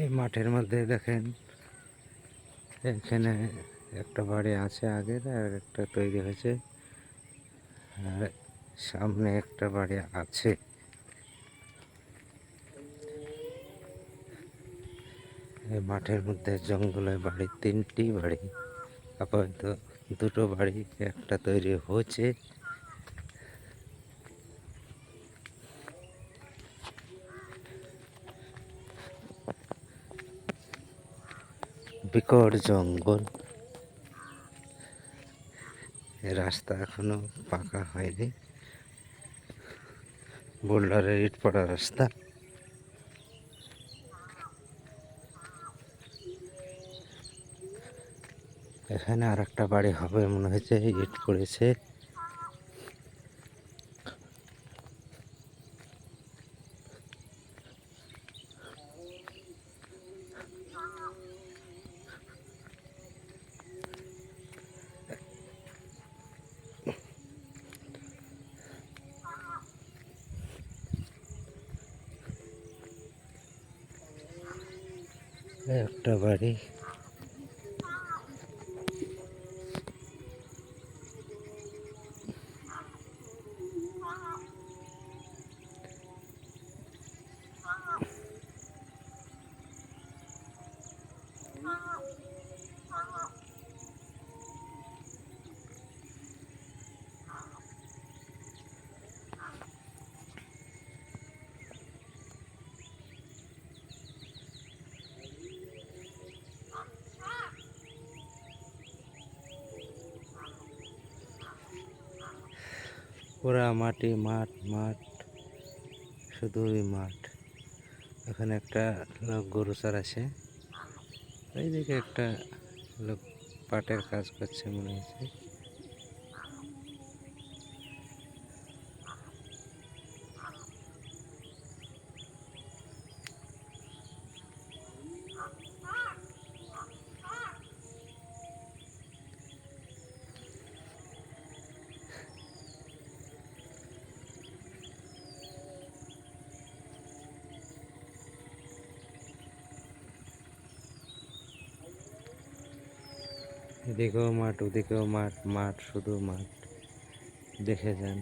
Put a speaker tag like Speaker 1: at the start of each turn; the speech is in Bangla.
Speaker 1: এই মাঠের মধ্যে দেখেন, এখানে একটা বাড়ি আছে আগের আর একটা তৈরি হয়েছে। আর সামনে একটা বাড়ি আছে। এই মাঠের মধ্যে জঙ্গলে বাড়ি, তিনটি বাড়ি। আপাতত দুটো বাড়ি একটা তৈরি হয়েছে। বিকট জঙ্গল। রাস্তা এখনও পাকা হয়নি। বোল্ডারের ইট পড়া রাস্তা। এখানে আর একটা বাড়ি হবে মনে হয়েছে ইট পড়েছে। একটা বাড়ি। পুরা মাটি, মাঠ মাঠ শুধুই মাঠ। এখানে একটা লোক গরু চড়াচ্ছে এইদিকে একটা লোক পাটের কাজ করছে মনে হচ্ছে। এদিকেও মাঠ ওদিকেও মাঠ মাঠ শুধু মাঠ। দেখে যান।